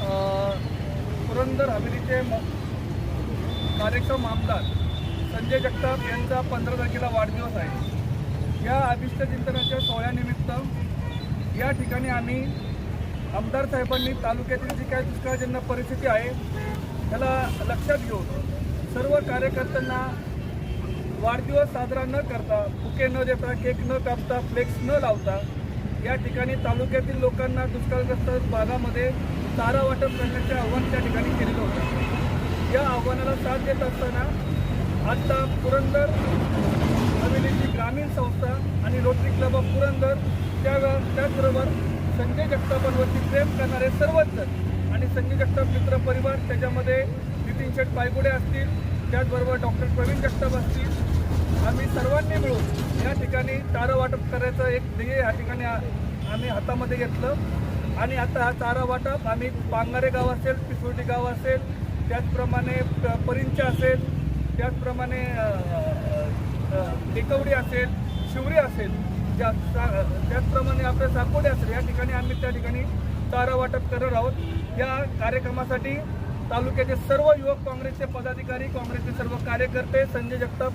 पुरंदर हवेलीचे म कार्यक्षम आमदार संजय जगताप यांचा पंधरा तारखेला वाढदिवस आहे. या अभिष्ट चिंतनाच्या सोहळ्यानिमित्त या ठिकाणी आम्ही आमदार साहेबांनी तालुक्यातील जी काय दुष्काळजन्य परिस्थिती आहे त्याला लक्षात घेऊन सर्व कार्यकर्त्यांना वाढदिवस साजरा न करता बुके न देता केक न कापता फ्लेक्स न लावता या ठिकाणी तालुक्यातील लोकांना दुष्काळग्रस्त भागामध्ये चारा वाटप करण्याचे आव्हान त्या ठिकाणी केलेलं होतं. या आव्हानाला साथ देत असताना आता पुरंदर हवेलीची ग्रामीण संस्था आणि रोटरी क्लब ऑफ पुरंदर त्या त्याचबरोबर संजय जगतापांवरती प्रेम करणारे सर्वच जण आणि संजय जगताप मित्र परिवार त्याच्यामध्ये नितीन शेठ पायगुडे असतील त्याचबरोबर डॉक्टर प्रवीण जगताप असतील आम्ही सर्वांनी मिळून या ठिकाणी चारा वाटप करायचं एक ध्येय या ठिकाणी आम्ही हातामध्ये घेतलं. आणि आता हा चारा वाटप आम्ही पांगारे गाव असेल पिसोटी गाव असेल त्याचप्रमाणे प- परिंचा असेल त्याचप्रमाणे टेकवडी असेल शिवरी असेल ज्या त्याचप्रमाणे आपल्या साकोडे असेल या ठिकाणी आम्ही त्या ठिकाणी चारा वाटप करणार आहोत. या कार्यक्रमासाठी तालुक्याचे सर्व युवक काँग्रेसचे पदाधिकारी काँग्रेसचे सर्व कार्यकर्ते संजय जगताप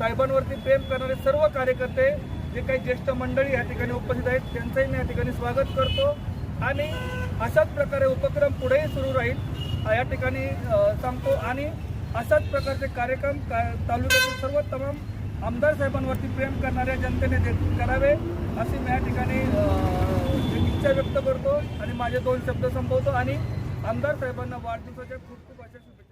साहेबांवरती प्रेम करणारे सर्व कार्यकर्ते जे काही ज्येष्ठ मंडळी या ठिकाणी उपस्थित आहेत त्यांचंही मी या ठिकाणी स्वागत करतो. आणि अशाच प्रकारे उपक्रम पुढेही सुरू राहील या ठिकाणी सांगतो. आणि अशाच प्रकारचे कार्यक्रम का तालुक्यातील सर्व तमाम आमदार साहेबांवरती प्रेम करणाऱ्या जनतेने जे करावे अशी मी या ठिकाणी इच्छा व्यक्त करतो. आणि माझे दोन शब्द संपवतो. आणि आमदार साहेबांना वाढदिवसाच्या खूप खूप अशा शुभेच्छा.